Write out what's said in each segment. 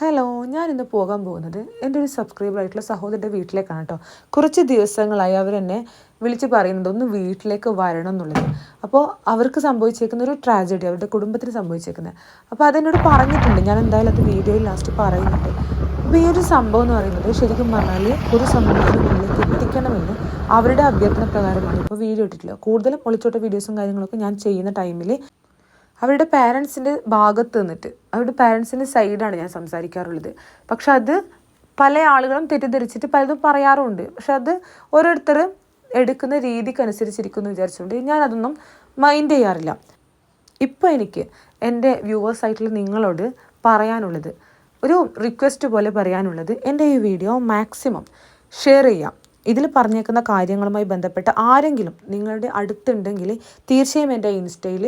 Hello ഞാനിന്ന് പോകാൻ പോകുന്നത് എന്റെ ഒരു സബ്സ്ക്രൈബർ ആയിട്ടുള്ള സഹോദരന്റെ വീട്ടിലേക്കാണ് കേട്ടോ. കുറച്ച് ദിവസങ്ങളായി അവരെന്നെ വിളിച്ച് പറയുന്നത് ഒന്ന് വീട്ടിലേക്ക് വരണം എന്നുള്ളത്. അപ്പോൾ അവർക്ക് സംഭവിച്ചേക്കുന്ന ഒരു ട്രാജഡി അവരുടെ കുടുംബത്തിന് സംഭവിച്ചേക്കുന്നത് അപ്പോൾ അതെന്നോട് പറഞ്ഞിട്ടുണ്ട്. ഞാൻ എന്തായാലും അത് വീഡിയോയിൽ ലാസ്റ്റ് പറയുന്നുണ്ട്. അപ്പോൾ ഈ ഒരു സംഭവം എന്ന് പറയുന്നത് ശരിക്കും പറഞ്ഞാൽ ഒരു സമൂഹത്തിന് മുന്നിലേക്ക് എത്തിക്കണമെന്ന് അവരുടെ അഭ്യർത്ഥന പ്രകാരമാണ്. ഇപ്പോൾ വീഡിയോ ഇട്ടിട്ടില്ല. കൂടുതലും ഒളിച്ചോട്ട വീഡിയോസും കാര്യങ്ങളൊക്കെ ഞാൻ ചെയ്യുന്ന ടൈമിൽ അവരുടെ പാരൻസിന്റെ ഭാഗത്ത് നിന്നിട്ട് അവരുടെ പാരൻസിന്റെ സൈഡാണ് ഞാൻ സംസാരിക്കാറുള്ളത്. പക്ഷെ അത് പല ആളുകളും തെറ്റിദ്ധരിച്ചിട്ട് പലതും പറയാറുമുണ്ട് പക്ഷെ അത് ഓരോരുത്തർ എടുക്കുന്ന രീതിക്കനുസരിച്ചിരിക്കുന്നു വിചാരിച്ചുകൊണ്ട് ഞാൻ അതൊന്നും മൈൻഡ് ചെയ്യാറില്ല. ഇപ്പോൾ എനിക്ക് എന്റെ വ്യൂവേഴ്സായിട്ടുള്ള നിങ്ങളോട് പറയാനുള്ളത് ഒരു റിക്വസ്റ്റ് പോലെ പറയാനുള്ളത് എന്റെ ഈ വീഡിയോ മാക്സിമം ഷെയർ ചെയ്യാം. ഇതിൽ പറഞ്ഞേക്കുന്ന കാര്യങ്ങളുമായി ബന്ധപ്പെട്ട് ആരെങ്കിലും നിങ്ങളുടെ അടുത്തുണ്ടെങ്കിൽ തീർച്ചയായും എന്റെ ഇൻസ്റ്റയിൽ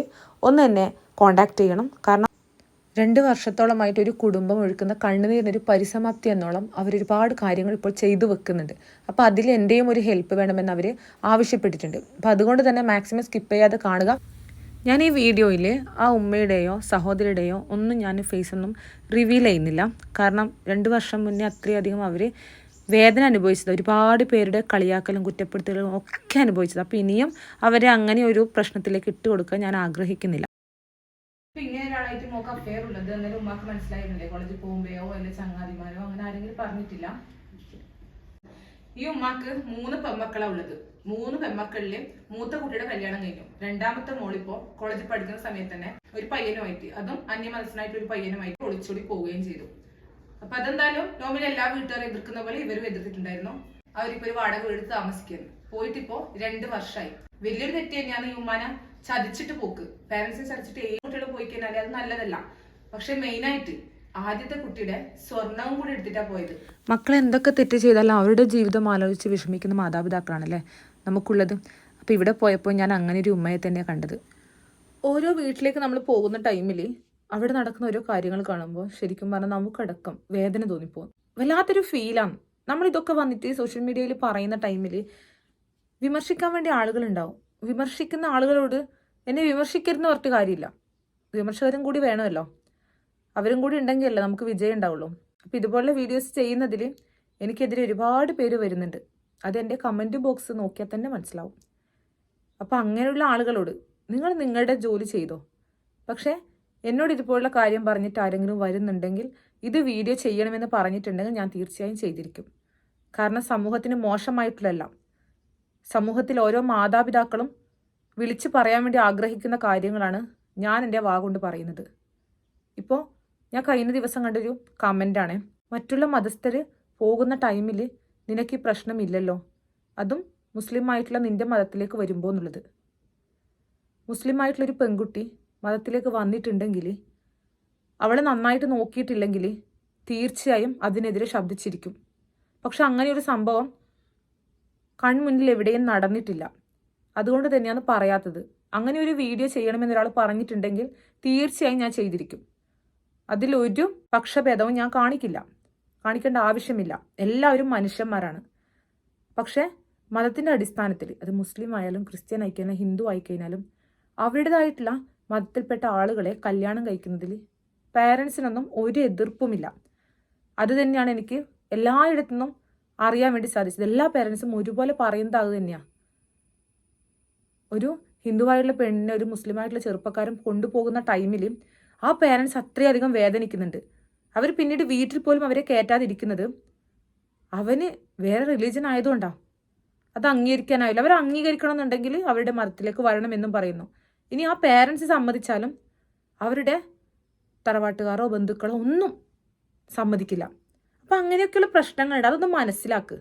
ഒന്ന് എന്നെ കോണ്ടാക്ട് ചെയ്യണം. കാരണം രണ്ട് വർഷത്തോളമായിട്ട് ഒരു കുടുംബം ഒഴുക്കുന്ന കണ്ണുനീരിനൊരു പരിസമാപ്തി എന്നോളം അവർ ഒരുപാട് കാര്യങ്ങൾ ഇപ്പോൾ ചെയ്തു വെക്കുന്നുണ്ട്. അപ്പോൾ അതിൽ എന്റെയും ഒരു ഹെൽപ്പ് വേണമെന്ന് അവർ ആവശ്യപ്പെട്ടിട്ടുണ്ട്. അപ്പോൾ അതുകൊണ്ട് തന്നെ മാക്സിമം സ്കിപ്പ് ചെയ്യാതെ കാണുക. ഞാൻ ഈ വീഡിയോയിൽ ആ ഉമ്മയുടെയോ സഹോദരിയുടെയോ ഒന്നും ഞാൻ ഫേസ് ഒന്നും റിവീൽ ചെയ്യുന്നില്ല. കാരണം രണ്ട് വർഷം മുന്നേ അത്രയധികം അവർ വേദന അനുഭവിച്ചത്. ഒരുപാട് പേരുടെ കളിയാക്കലും കുറ്റപ്പെടുത്തലും ഒക്കെ അനുഭവിച്ചത്. അപ്പോൾ ഇനിയും അവരെ അങ്ങനെ ഒരു പ്രശ്നത്തിലേക്ക് ഇട്ട് കൊടുക്കാൻ ഞാൻ ആഗ്രഹിക്കുന്നില്ല. ഇങ്ങനെ ഒരാളായിട്ട് മോക്ക് അഫെയർ ഉള്ളത്. എന്നാലും ഉമ്മാക്ക് മനസ്സിലായിരുന്നില്ലേ? കോളേജിൽ അല്ലെ ചങ്ങാതിമാരോ അങ്ങനെ ആരെങ്കിലും പറഞ്ഞിട്ടില്ല? ഈ ഉമ്മാക്ക് മൂന്ന് പെമ്മക്കളാ ഉള്ളത്. മൂന്ന് പെമ്മക്കളിൽ മൂത്ത കുട്ടിയുടെ കല്യാണം കഴിഞ്ഞു. രണ്ടാമത്തെ മോളിപ്പോ കോളേജിൽ പഠിക്കുന്ന സമയത്ത് തന്നെ ഒരു പയ്യനുമായിട്ട് അതും അന്യമനസ്സനായിട്ട് ഒരു പയ്യനുമായിട്ട് ഒളിച്ചോടി പോവുകയും ചെയ്തു. അപ്പൊ അതെന്തായാലും നോമിൽ എല്ലാ വീട്ടുകാരും എതിർക്കുന്ന പോലെ ഇവരും എതിർത്തിട്ടുണ്ടായിരുന്നു. അവരിപ്പോ ഒരു വാടക വീട് താമസിക്കുന്നു. പോയിട്ടിപ്പോ രണ്ട് വർഷമായി വലിയൊരു തെറ്റ് തന്നെയാണ് ഈ ഉമ്മാനെ ചതിച്ചിട്ട് പോക്ക്. പാരന്റ്സിനെ ചതിച്ചിട്ട് ഏത് കുട്ടികൾ പോയി കഴിഞ്ഞാൽ അത് നല്ലതല്ല. പക്ഷെ മെയിൻ ആയിട്ട് ആദ്യത്തെ കുട്ടിയുടെ സ്വർണവും കൂടി എടുത്തിട്ടാ പോയത്. മക്കൾ എന്തൊക്കെ തെറ്റ് ചെയ്താലും അവരുടെ ജീവിതം ആലോചിച്ച് വിഷമിക്കുന്ന മാതാപിതാക്കളാണല്ലേ നമുക്കുള്ളത്? അപ്പോൾ ഇവിടെ പോയപ്പോൾ ഞാൻ അങ്ങനെ ഒരു ഉമ്മയെ തന്നെ കണ്ടത്. ഓരോ വീട്ടിലേക്ക് നമ്മൾ പോകുന്ന ടൈമിൽ അവിടെ നടക്കുന്ന ഓരോ കാര്യങ്ങൾ കാണുമ്പോൾ ശരിക്കും പറഞ്ഞാൽ നമുക്കടക്കം വേദന തോന്നിപ്പോകും. വല്ലാത്തൊരു ഫീലാണ് നമ്മളിതൊക്കെ വന്നിട്ട് സോഷ്യൽ മീഡിയയിൽ പറയുന്ന ടൈമിൽ വിമർശിക്കാൻ വേണ്ടി ആളുകളുണ്ടാവും. വിമർശിക്കുന്ന ആളുകളോട് എന്നെ വിമർശിക്കരുതെന്ന് പറഞ്ഞിട്ട് കാര്യമില്ല. വിമർശകരും കൂടി വേണമല്ലോ. അവരും കൂടി ഉണ്ടെങ്കിലല്ലേ നമുക്ക് വിജയം ഉണ്ടാവുള്ളൂ. അപ്പം ഇതുപോലെ വീഡിയോസ് ചെയ്യുന്നതിൽ എനിക്കെതിരെ ഒരുപാട് പേര് വരുന്നുണ്ട്. അതെന്റെ കമന്റ് ബോക്സ് നോക്കിയാൽ തന്നെ മനസ്സിലാവും. അപ്പോൾ അങ്ങനെയുള്ള ആളുകളോട് നിങ്ങൾ നിങ്ങളുടെ ജോലി ചെയ്തോ? പക്ഷേ എന്നോട് ഇതുപോലുള്ള കാര്യം പറഞ്ഞിട്ട് ആരെങ്കിലും വരുന്നുണ്ടെങ്കിൽ ഇത് വീഡിയോ ചെയ്യണമെന്ന് പറഞ്ഞിട്ടുണ്ടെങ്കിൽ ഞാൻ തീർച്ചയായും ചെയ്തിരിക്കും. കാരണം സമൂഹത്തിന് മോശമായിട്ടുള്ളതല്ല. സമൂഹത്തിൽ ഓരോ മാതാപിതാക്കളും വിളിച്ചു പറയാൻ വേണ്ടി ആഗ്രഹിക്കുന്ന കാര്യങ്ങളാണ് ഞാൻ എന്റെ വാ കൊണ്ട് പറയുന്നത്. ഇപ്പോൾ ഞാൻ കഴിഞ്ഞ ദിവസം കണ്ടൊരു കമന്റാണ്. മറ്റുള്ള മതസ്ഥർ പോകുന്ന ടൈമിൽ നിനക്ക് ഈ പ്രശ്നമില്ലല്ലോ. അതും മുസ്ലിം ആയിട്ടുള്ള നിന്റെ മതത്തിലേക്ക് വരുമ്പോൾ എന്നുള്ളത്. മുസ്ലിം ആയിട്ടുള്ളൊരു പെൺകുട്ടി മതത്തിലേക്ക് വന്നിട്ടുണ്ടെങ്കിൽ അവളെ നന്നായിട്ട് നോക്കിയിട്ടില്ലെങ്കിൽ തീർച്ചയായും അതിനെതിരെ ശബ്ദിച്ചിരിക്കും. പക്ഷെ അങ്ങനെയൊരു സംഭവം കൺമുന്നിൽ എവിടെയും നടന്നിട്ടില്ല. അതുകൊണ്ട് തന്നെയാണ് പറയാത്തത്. അങ്ങനെ ഒരു വീഡിയോ ചെയ്യണമെന്ന് ഒരാൾ പറഞ്ഞിട്ടുണ്ടെങ്കിൽ തീർച്ചയായും ഞാൻ ചെയ്തിരിക്കും. അതിലൊരു പക്ഷഭേദവും ഞാൻ കാണിക്കില്ല. കാണിക്കേണ്ട ആവശ്യമില്ല. എല്ലാവരും മനുഷ്യന്മാരാണ്. പക്ഷേ മതത്തിന്റെ അടിസ്ഥാനത്തിൽ അത് മുസ്ലിം ആയാലും ക്രിസ്ത്യൻ ആയിക്കഴിഞ്ഞാലും ഹിന്ദു ആയിക്കഴിഞ്ഞാലും അവരുടേതായിട്ടുള്ള മതത്തിൽപ്പെട്ട ആളുകളെ കല്യാണം കഴിക്കുന്നതിൽ പാരൻസിനൊന്നും ഒരു എതിർപ്പുമില്ല. അതുതന്നെയാണ് എനിക്ക് എല്ലായിടത്തു നിന്നും അറിയാൻ വേണ്ടി സാധിച്ചത്. എല്ലാ പേരൻസും ഒരുപോലെ പറയുന്നത് അത് തന്നെയാണ് ഒരു ഹിന്ദുവായിട്ടുള്ള പെണ്ണിനെ ഒരു മുസ്ലിമായിട്ടുള്ള ചെറുപ്പക്കാരൻ കൊണ്ടുപോകുന്ന ടൈമിൽ ആ പേരൻസ് അത്രയധികം വേദനിക്കുന്നുണ്ട്. അവർ പിന്നീട് വീട്ടിൽ പോലും അവരെ കയറ്റാതിരിക്കുന്നത് അവന് വേറെ റിലീജിയൻ ആയതുകൊണ്ടാണ് അത് അംഗീകരിക്കാനായില്ല. അവർ അംഗീകരിക്കണം എന്നുണ്ടെങ്കിൽ അവരുടെ മതത്തിലേക്ക് വരണമെന്നും പറയുന്നു. ഇനി ആ പേരൻസ് സമ്മതിച്ചാലും അവരുടെ തറവാട്ടുകാരോ ബന്ധുക്കളോ ഒന്നും സമ്മതിക്കില്ല. അപ്പം അങ്ങനെയൊക്കെയുള്ള പ്രശ്നങ്ങളുണ്ട്. അതൊന്ന് മനസ്സിലാക്ക്.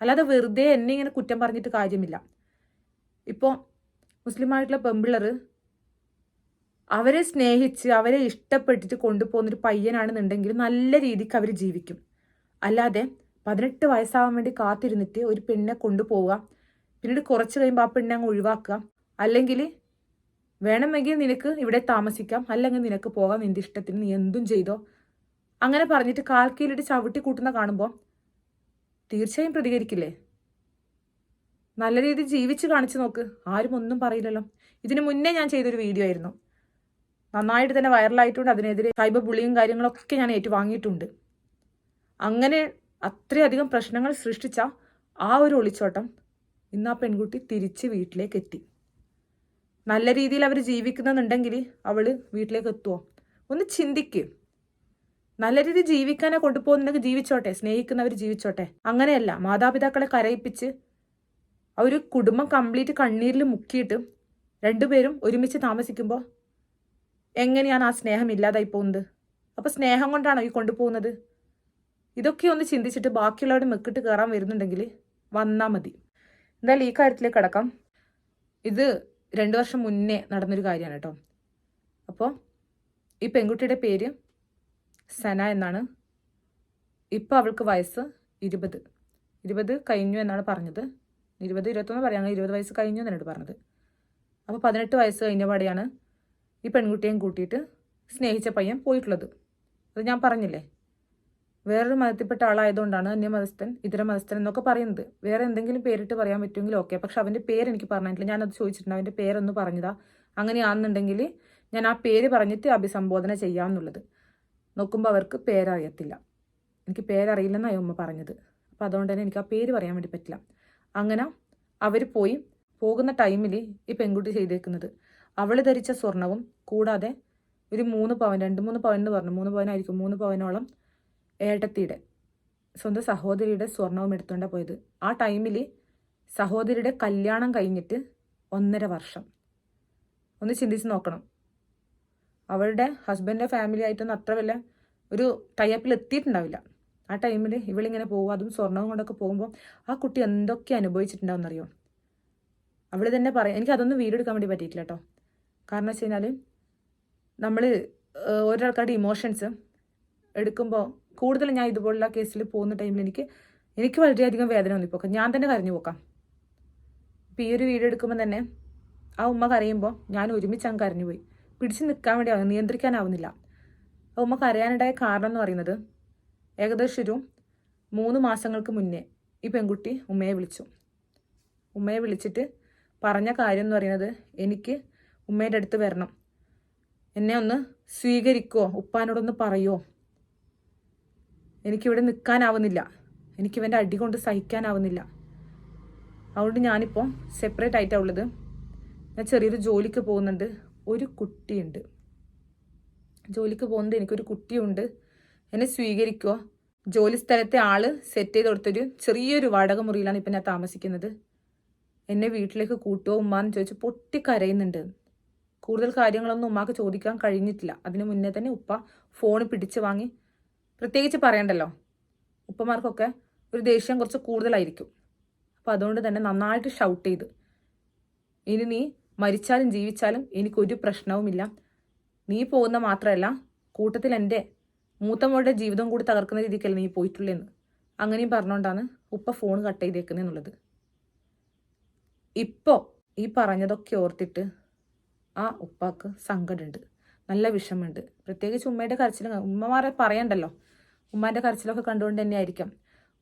അല്ലാതെ വെറുതെ എന്നെ ഇങ്ങനെ കുറ്റം പറഞ്ഞിട്ട് കാര്യമില്ല. ഇപ്പോൾ മുസ്ലിമായിട്ടുള്ള പെമ്പിളർ അവരെ സ്നേഹിച്ച് അവരെ ഇഷ്ടപ്പെട്ടിട്ട് കൊണ്ടുപോകുന്നൊരു പയ്യനാണെന്നുണ്ടെങ്കിൽ നല്ല രീതിക്ക് അവർ ജീവിക്കും. അല്ലാതെ പതിനെട്ട് വയസ്സാവാൻ വേണ്ടി കാത്തിരുന്നിട്ട് ഒരു പെണ്ണിനെ കൊണ്ടുപോവുക. പിന്നീട് കുറച്ച് കഴിയുമ്പോൾ ആ പെണ്ണിനെ അങ്ങ് ഒഴിവാക്കുക. അല്ലെങ്കിൽ വേണമെങ്കിൽ നിനക്ക് ഇവിടെ താമസിക്കാം. അല്ലെങ്കിൽ നിനക്ക് പോകാം. നിന്റെ ഇഷ്ടത്തിന് നീ എന്തും ചെയ്തോ. അങ്ങനെ പറഞ്ഞിട്ട് കാൽക്കീലിട്ട് ചവിട്ടി കൂട്ടുന്ന കാണുമ്പോൾ തീർച്ചയായും പ്രതികരിക്കില്ലേ? നല്ല രീതിയിൽ ജീവിച്ച് കാണിച്ചു നോക്ക്. ആരും ഒന്നും പറയില്ലല്ലോ. ഇതിനു മുന്നേ ഞാൻ ചെയ്തൊരു വീഡിയോ ആയിരുന്നു. നന്നായിട്ട് തന്നെ വൈറലായിട്ടുണ്ട്. അതിനെതിരെ സൈബർ ബുള്ളിയും കാര്യങ്ങളൊക്കെ ഞാൻ ഏറ്റുവാങ്ങിയിട്ടുണ്ട്. അങ്ങനെ അത്രയധികം പ്രശ്നങ്ങൾ സൃഷ്ടിച്ച ആ ഒരു ഒളിച്ചോട്ടം ഇന്ന് ആ പെൺകുട്ടി തിരിച്ച് വീട്ടിലേക്ക് എത്തി. നല്ല രീതിയിൽ അവർ ജീവിക്കുന്നുണ്ടെങ്കിൽ അവൾ വീട്ടിലേക്ക് എത്തുമോ ഒന്ന് ചിന്തിക്ക്. നല്ല രീതി ജീവിക്കാനെ കൊണ്ടുപോകുന്നുണ്ടെങ്കിൽ ജീവിച്ചോട്ടെ സ്നേഹിക്കുന്നവർ ജീവിച്ചോട്ടെ. അങ്ങനെയല്ല മാതാപിതാക്കളെ കരയിപ്പിച്ച് ഒരു കുടുംബം കംപ്ലീറ്റ് കണ്ണീരിൽ മുക്കിയിട്ട് രണ്ടുപേരും ഒരുമിച്ച് താമസിക്കുമ്പോൾ എങ്ങനെയാണ് ആ സ്നേഹം ഇല്ലാതായി പോകുന്നത്? അപ്പോൾ സ്നേഹം കൊണ്ടാണോ ഈ കൊണ്ടുപോകുന്നത്? ഇതൊക്കെ ഒന്ന് ചിന്തിച്ചിട്ട് ബാക്കിയുള്ളവരുടെ മെക്കിട്ട് കയറാൻ വരുന്നുണ്ടെങ്കിൽ വന്നാൽ മതി. എന്തായാലും ഈ കാര്യത്തിലേക്ക് കടക്കാം. ഇത് രണ്ട് വർഷം മുന്നേ നടന്നൊരു കാര്യമാണ് കേട്ടോ. അപ്പോൾ ഈ പെൺകുട്ടിയുടെ പേര് സന എന്നാണ്. ഇപ്പോൾ അവൾക്ക് വയസ്സ് ഇരുപത്. ഇരുപത് കഴിഞ്ഞു എന്നാണ് പറഞ്ഞത്. ഇരുപത് ഇരുപത്തൊന്ന് പറയാം. അങ്ങനെ ഇരുപത് വയസ്സ് കഴിഞ്ഞു എന്നാണ് പറഞ്ഞത്. അപ്പോൾ പതിനെട്ട് വയസ്സ് കഴിഞ്ഞ പാടെയാണ് ഈ പെൺകുട്ടിയെയും കൂട്ടിയിട്ട് സ്നേഹിച്ച പയ്യൻ പോയിട്ടുള്ളത്. അത് ഞാൻ പറഞ്ഞില്ലേ? വേറൊരു മതത്തിൽപ്പെട്ട ആളായതുകൊണ്ടാണ് അന്യമതസ്ഥൻ ഇതര മതസ്ഥൻ എന്നൊക്കെ പറയുന്നത്. വേറെ എന്തെങ്കിലും പേരിട്ട് പറയാൻ പറ്റുമെങ്കിൽ ഓക്കെ പക്ഷെ അവന്റെ പേര് എനിക്ക് പറഞ്ഞിട്ടില്ല. ഞാനത് ചോദിച്ചിട്ടുണ്ട്. അവന്റെ പേരൊന്ന് പറഞ്ഞതാ. അങ്ങനെയാണെന്നുണ്ടെങ്കിൽ ഞാൻ ആ പേര് പറഞ്ഞിട്ട് അഭിസംബോധന ചെയ്യാമെന്നുള്ളത് നോക്കുമ്പോൾ അവർക്ക് പേരറിയത്തില്ല. എനിക്ക് പേരറിയില്ലെന്നാണ് ഉമ്മ പറഞ്ഞത്. അപ്പോൾ അതുകൊണ്ട് തന്നെ എനിക്ക് ആ പേര് പറയാൻ വേണ്ടി പറ്റില്ല. അങ്ങനെ അവർ പോയി. പോകുന്ന ടൈമിൽ ഈ പെൺകുട്ടി ചെയ്തേക്കുന്നത്. അവൾ ധരിച്ച സ്വർണവും കൂടാതെ ഒരു മൂന്ന് പവൻ രണ്ട് മൂന്ന് പവൻ എന്ന് പറഞ്ഞു. മൂന്ന് പവനായിരിക്കും. മൂന്ന് പവനോളം ഏട്ടത്തിയുടെ സ്വന്തം സഹോദരിയുടെ സ്വർണവും എടുത്തുകൊണ്ടാണ് പോയത്. ആ ടൈമിൽ സഹോദരിയുടെ കല്യാണം കഴിഞ്ഞിട്ട് ഒന്നര വർഷം. ഒന്ന് ചിന്തിച്ച് നോക്കണം. അവളുടെ ഹസ്ബൻഡിന്റെ ഫാമിലി ആയിട്ടൊന്നും അത്ര വല്ല ഒരു ടൈപ്പിൽ എത്തിയിട്ടുണ്ടാവില്ല. ആ ടൈമിൽ ഇവളിങ്ങനെ പോകും അതും സ്വർണവും കൊണ്ടൊക്കെ പോകുമ്പോൾ ആ കുട്ടി എന്തൊക്കെ അനുഭവിച്ചിട്ടുണ്ടാവും അറിയോ അവൾ തന്നെ പറയാം എനിക്ക് അതൊന്നും വീഡിയോ എടുക്കാൻ വേണ്ടി പറ്റിയിട്ടില്ല കേട്ടോ കാരണം വെച്ച് കഴിഞ്ഞാൽ നമ്മൾ ഓരോരാൾക്കാരുടെ ഇമോഷൻസ് എടുക്കുമ്പോൾ കൂടുതൽ ഞാൻ ഇതുപോലുള്ള കേസിൽ പോകുന്ന ടൈമിൽ എനിക്ക് എനിക്ക് വളരെയധികം വേദന വന്നിപ്പോക്കാം ഞാൻ തന്നെ കരഞ്ഞു പോക്കാം. ഇപ്പം ഈ ഒരു വീഡിയോ എടുക്കുമ്പോൾ തന്നെ ആ ഉമ്മ കരയുമ്പോൾ ഞാൻ ഒരുമിച്ച് അങ്ങ് കരഞ്ഞു പോയി. പിടിച്ച് നിൽക്കാൻ വേണ്ടി ആവുന്നു നിയന്ത്രിക്കാനാവുന്നില്ല. ആ ഉമ്മ കരയാനുണ്ടായ കാരണം എന്ന് പറയുന്നത് ഏകദേശം ഒരു മൂന്ന് മാസങ്ങൾക്ക് മുന്നേ ഈ പെൺകുട്ടി ഉമ്മയെ വിളിച്ചു. ഉമ്മയെ വിളിച്ചിട്ട് പറഞ്ഞ കാര്യം എന്ന് പറയുന്നത് എനിക്ക് ഉമ്മയുടെ അടുത്ത് വരണം. എന്നെ ഒന്ന് സ്വീകരിക്കുമോ ഉപ്പാനോടൊന്ന് പറയുമോ എനിക്കിവിടെ നിൽക്കാനാവുന്നില്ല. എനിക്കിവന്റെ അടി കൊണ്ട് സഹിക്കാനാവുന്നില്ല. അതുകൊണ്ട് ഞാനിപ്പോൾ സെപ്പറേറ്റ് ആയിട്ടാണ് ഉള്ളത്. ഞാൻ ചെറിയൊരു ജോലിക്ക് പോകുന്നുണ്ട്. ഒരു കുട്ടിയുണ്ട്. ജോലിക്ക് പോകുന്നത് എനിക്കൊരു കുട്ടിയുണ്ട്. എന്നെ സ്വീകരിക്കുക. ജോലി സ്ഥലത്തെ ആൾ സെറ്റ് ചെയ്ത് കൊടുത്തൊരു ചെറിയൊരു വാടക മുറിയിലാണ് ഇപ്പം ഞാൻ താമസിക്കുന്നത്. എന്നെ വീട്ടിലേക്ക് കൂട്ടുമോ ഉമ്മാന്ന് ചോദിച്ച് പൊട്ടിക്കരയുന്നുണ്ട്. കൂടുതൽ കാര്യങ്ങളൊന്നും ഉമ്മാക്ക് ചോദിക്കാൻ കഴിഞ്ഞിട്ടില്ല. അതിന് മുന്നേ തന്നെ ഉപ്പ ഫോൺ പിടിച്ച് വാങ്ങി പ്രത്യേകിച്ച് പറയണ്ടല്ലോ. ഉപ്പമാർക്കൊക്കെ ഒരു ദേഷ്യം കുറച്ച് കൂടുതലായിരിക്കും. അപ്പോൾ അതുകൊണ്ട് തന്നെ നന്നായിട്ട് ഷൗട്ട് ചെയ്ത്. ഇനി നീ മരിച്ചാലും ജീവിച്ചാലും എനിക്കൊരു പ്രശ്നവുമില്ല. നീ പോകുന്ന മാത്രമല്ല കൂട്ടത്തിൽ എന്റെ മൂത്തമ്മയുടെ ജീവിതം കൂടി തകർക്കുന്ന രീതിക്കല്ല നീ പോയിട്ടുള്ളേന്ന്. അങ്ങനെയും പറഞ്ഞുകൊണ്ടാണ് ഉപ്പ ഫോൺ കട്ട് ചെയ്തേക്കുന്നത് എന്നുള്ളത്. ഇപ്പോൾ ഈ പറഞ്ഞതൊക്കെ ഓർത്തിട്ട് ആ ഉപ്പാക്ക് സങ്കടമുണ്ട് നല്ല വിഷമമുണ്ട്. പ്രത്യേകിച്ച് ഉമ്മയുടെ കരച്ചിൽ ഉമ്മമാരെ പറയണ്ടല്ലോ. ഉമ്മാന്റെ കരച്ചിലൊക്കെ കണ്ടുകൊണ്ട് തന്നെ ആയിരിക്കും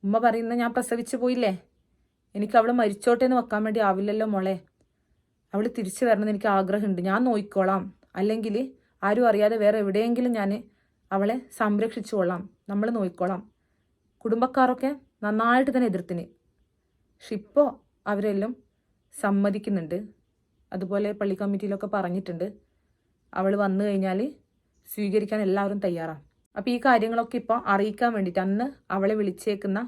ഉമ്മ പറയുന്ന ഞാൻ പ്രസവിച്ചു പോയില്ലേ? എനിക്ക് അവൾ മരിച്ചോട്ടെ എന്ന് വെക്കാൻ വേണ്ടി ആവില്ലല്ലോ മോളെ. അവൾ തിരിച്ചു വരണമെന്ന് എനിക്ക് ആഗ്രഹമുണ്ട്. ഞാൻ നോക്കിക്കോളാം അല്ലെങ്കിൽ ആരും അറിയാതെ വേറെ എവിടെയെങ്കിലും ഞാൻ അവളെ സംരക്ഷിച്ചു കൊള്ളാം നമ്മൾ നോക്കിക്കോളാം കുടുംബക്കാരൊക്കെ നന്നായിട്ട് തന്നെ എതിർത്തിന്. പക്ഷെ ഇപ്പോൾ അവരെല്ലാം സമ്മതിക്കുന്നുണ്ട്. അതുപോലെ പള്ളി കമ്മിറ്റിയിലൊക്കെ പറഞ്ഞിട്ടുണ്ട്. അവൾ വന്നു കഴിഞ്ഞാൽ സ്വീകരിക്കാൻ എല്ലാവരും തയ്യാറാണ് അപ്പോൾ ഈ കാര്യങ്ങളൊക്കെ ഇപ്പോൾ അറിയിക്കാൻ വേണ്ടിയിട്ട് അന്ന് അവളെ വിളിച്ചേക്കുന്ന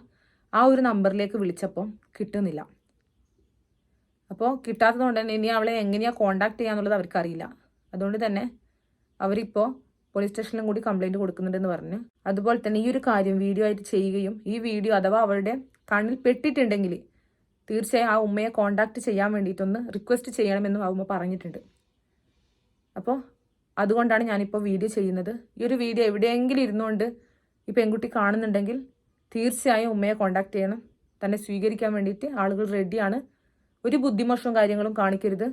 ആ ഒരു നമ്പറിലേക്ക് വിളിച്ചപ്പോൾ കിട്ടുന്നില്ല. അപ്പോൾ കിട്ടാത്തത് കൊണ്ട് തന്നെ ഇനി അവളെ എങ്ങനെയാണ് കോണ്ടാക്ട് ചെയ്യാന്നുള്ളത് അവർക്കറിയില്ല അതുകൊണ്ട് തന്നെ അവരിപ്പോൾ പോലീസ് സ്റ്റേഷനിലും കൂടി കംപ്ലൈന്റ് കൊടുക്കുന്നുണ്ടെന്ന് പറഞ്ഞു അതുപോലെ തന്നെ ഈ ഒരു കാര്യം വീഡിയോ ആയിട്ട് ചെയ്യുകയും ഈ വീഡിയോ അഥവാ അവളുടെ കണ്ണിൽ പെട്ടിട്ടുണ്ടെങ്കിൽ തീർച്ചയായും ആ ഉമ്മയെ കോണ്ടാക്ട് ചെയ്യാൻ വേണ്ടിയിട്ടൊന്ന് റിക്വസ്റ്റ് ചെയ്യണമെന്നും ആ ഉമ്മ പറഞ്ഞിട്ടുണ്ട്. അപ്പോൾ അതുകൊണ്ടാണ് ഞാനിപ്പോൾ വീഡിയോ ചെയ്യുന്നത്. ഈ ഒരു വീഡിയോ എവിടെയെങ്കിലും ഇരുന്നുകൊണ്ട് ഈ പെൺകുട്ടി കാണുന്നുണ്ടെങ്കിൽ തീർച്ചയായും ഉമ്മയെ കോണ്ടാക്ട് ചെയ്യണം. തന്നെ സ്വീകരിക്കാൻ വേണ്ടിയിട്ട് ആളുകൾ റെഡിയാണ് ഒരു ബുദ്ധിമോശവും കാര്യങ്ങളും കാണിക്കരുത്.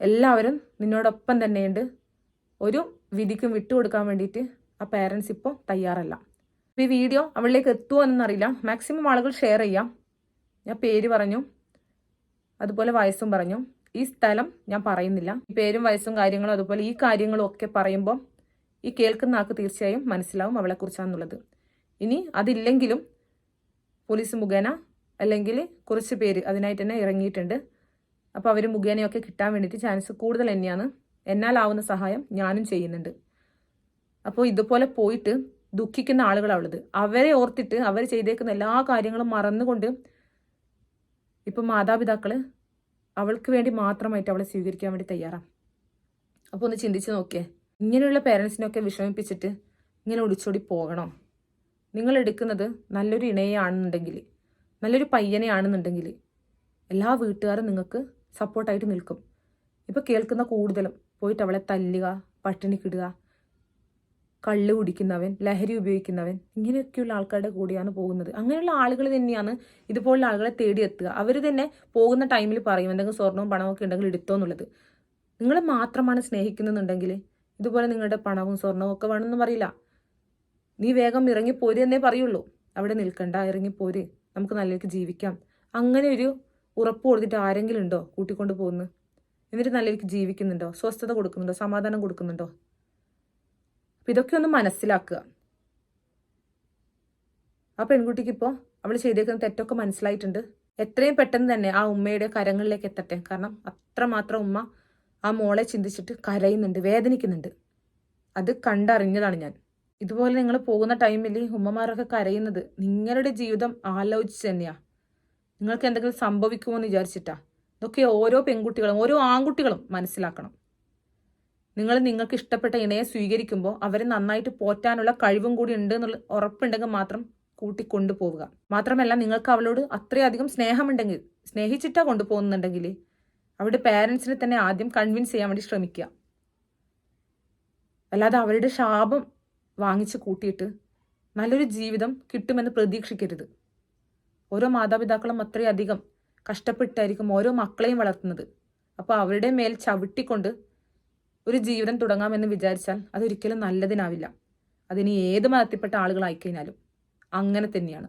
എല്ലാവരും നിന്നോടൊപ്പം തന്നെയുണ്ട്. ഒരു വിധിക്കും വിട്ടുകൊടുക്കാൻ വേണ്ടിയിട്ട് ആ പേരൻസ് ഇപ്പോൾ തയ്യാറല്ല. ഈ വീഡിയോ അവളിലേക്ക് എത്തുമോ എന്നറിയില്ല. മാക്സിമം ആളുകൾ ഷെയർ ചെയ്യാം. ഞാൻ പേര് പറഞ്ഞു. അതുപോലെ വയസ്സും പറഞ്ഞു. ഈ സ്ഥലം ഞാൻ പറയുന്നില്ല. പേരും വയസ്സും കാര്യങ്ങളും അതുപോലെ ഈ കാര്യങ്ങളും ഒക്കെ പറയുമ്പോൾ ഈ കേൾക്കുന്ന ആൾക്ക് തീർച്ചയായും മനസ്സിലാവും അവളെക്കുറിച്ചാണെന്നുള്ളത് ഇനി അതില്ലെങ്കിലും പോലീസ് മുഖേന അല്ലെങ്കിൽ കുറച്ച് പേര് അതിനായിട്ട് തന്നെ ഇറങ്ങിയിട്ടുണ്ട്. അപ്പോൾ അവർ മുഖേനയൊക്കെ കിട്ടാൻ വേണ്ടിയിട്ട് ചാൻസ് കൂടുതൽ തന്നെയാണ്. എന്നാലാവുന്ന സഹായം ഞാനും ചെയ്യുന്നുണ്ട്. അപ്പോൾ ഇതുപോലെ പോയിട്ട് ദുഃഖിക്കുന്ന ആളുകളാവുള്ളത് അവരെ ഓർത്തിട്ട് അവർ ചെയ്തേക്കുന്ന എല്ലാ കാര്യങ്ങളും മറന്നുകൊണ്ട് ഇപ്പം മാതാപിതാക്കൾ അവൾക്ക് വേണ്ടി മാത്രമായിട്ട് അവളെ സ്വീകരിക്കാൻ വേണ്ടി തയ്യാറാണ് അപ്പോൾ ഒന്ന് ചിന്തിച്ച് നോക്കിയേ. ഇങ്ങനെയുള്ള പേരൻസിനൊക്കെ വിഷമിപ്പിച്ചിട്ട് ഇങ്ങനെ ഒളിച്ചോടി പോകണോ. നിങ്ങൾ എടുക്കുന്നത് നല്ലൊരു ഇണയാണെന്നുണ്ടെങ്കിൽ നല്ലൊരു പയ്യനെയാണെന്നുണ്ടെങ്കിൽ എല്ലാ വീട്ടുകാരും നിങ്ങൾക്ക് സപ്പോർട്ടായിട്ട് നിൽക്കും. ഇപ്പോൾ കേൾക്കുന്ന കൂടുതലും പോയിട്ട് അവളെ തല്ലുക പട്ടിണിക്കിടുക കള്ള് കുടിക്കുന്നവൻ ലഹരി ഉപയോഗിക്കുന്നവൻ ഇങ്ങനെയൊക്കെയുള്ള ആൾക്കാരുടെ കൂടെയാണ് പോകുന്നത്. അങ്ങനെയുള്ള ആളുകൾ തന്നെയാണ് ഇതുപോലുള്ള ആളുകളെ തേടിയെത്തുക. അവർ തന്നെ പോകുന്ന ടൈമിൽ പറയും എന്തെങ്കിലും സ്വർണവും പണവും ഒക്കെ ഉണ്ടെങ്കിൽ എടുത്തോ എന്നുള്ളത്. നിങ്ങൾ മാത്രമാണ് സ്നേഹിക്കുന്നുണ്ടെങ്കിൽ ഇതുപോലെ നിങ്ങളുടെ പണവും സ്വർണവും ഒക്കെ വേണമെന്ന് പറയില്ല. നീ വേഗം ഇറങ്ങിപ്പോര് എന്നേ പറയുള്ളൂ. അവിടെ നിൽക്കണ്ട ഇറങ്ങിപ്പോര്. നമുക്ക് നല്ലതിലേക്ക് ജീവിക്കാം. അങ്ങനെ ഒരു ഉറപ്പ് കൊടുത്തിട്ട് ആരെങ്കിലും ഉണ്ടോ? കൂട്ടിക്കൊണ്ട് പോകുന്നു എന്നിട്ട് നല്ലതിലേക്ക് ജീവിക്കുന്നുണ്ടോ? സ്വസ്ഥത കൊടുക്കുന്നുണ്ടോ? സമാധാനം കൊടുക്കുന്നുണ്ടോ? അപ്പം ഇതൊക്കെ ഒന്ന് മനസ്സിലാക്കുക. ആ പെൺകുട്ടിക്ക് ഇപ്പോൾ അവൾ ചെയ്തേക്കുന്ന തെറ്റൊക്കെ മനസ്സിലായിട്ടുണ്ട്. എത്രയും പെട്ടെന്ന് തന്നെ ആ ഉമ്മയുടെ കരങ്ങളിലേക്ക് എത്തട്ടെ. കാരണം അത്രമാത്രം ഉമ്മ ആ മോളെ ചിന്തിച്ചിട്ട് കരയുന്നുണ്ട് വേദനിക്കുന്നുണ്ട്. അത് കണ്ടറിഞ്ഞതാണ് ഞാൻ. ഇതുപോലെ നിങ്ങൾ പോകുന്ന ടൈമിൽ ഉമ്മമാരൊക്കെ കരയുന്നത് നിങ്ങളുടെ ജീവിതം ആലോചിച്ച് തന്നെയാ. നിങ്ങൾക്ക് എന്തെങ്കിലും സംഭവിക്കുമോ എന്ന് വിചാരിച്ചിട്ടാ. ഇതൊക്കെ ഓരോ പെൺകുട്ടികളും ഓരോ ആൺകുട്ടികളും മനസ്സിലാക്കണം. നിങ്ങൾ നിങ്ങൾക്ക് ഇഷ്ടപ്പെട്ട ഇണയെ സ്വീകരിക്കുമ്പോൾ അവരെ നന്നായിട്ട് പോറ്റാനുള്ള കഴിവും കൂടി ഉണ്ട് എന്നുള്ള ഉറപ്പുണ്ടെങ്കിൽ മാത്രം കൂട്ടി കൊണ്ടുപോവുക മാത്രമല്ല നിങ്ങൾക്ക് അവളോട് അത്രയധികം സ്നേഹമുണ്ടെങ്കിൽ സ്നേഹിച്ചിട്ടാ കൊണ്ടുപോകുന്നുണ്ടെങ്കിൽ അവരുടെ പേരൻസിനെ തന്നെ ആദ്യം കൺവിൻസ് ചെയ്യാൻ വേണ്ടി ശ്രമിക്കുക. അല്ലാതെ അവരുടെ ശാപം വാങ്ങിച്ച് കൂട്ടിയിട്ട് നല്ലൊരു ജീവിതം കിട്ടുമെന്ന് പ്രതീക്ഷിക്കരുത്. ഓരോ മാതാപിതാക്കളും അത്രയധികം കഷ്ടപ്പെട്ടായിരിക്കും ഓരോ മക്കളെയും വളർത്തുന്നത്. അപ്പോൾ അവരുടെ മേൽ ചവിട്ടിക്കൊണ്ട് ഒരു ജീവിതം തുടങ്ങാമെന്ന് വിചാരിച്ചാൽ അതൊരിക്കലും നല്ലതിനാവില്ല. അതിനി ഏത് മതത്തിൽപ്പെട്ട ആളുകളായിക്കഴിഞ്ഞാലും അങ്ങനെ തന്നെയാണ്.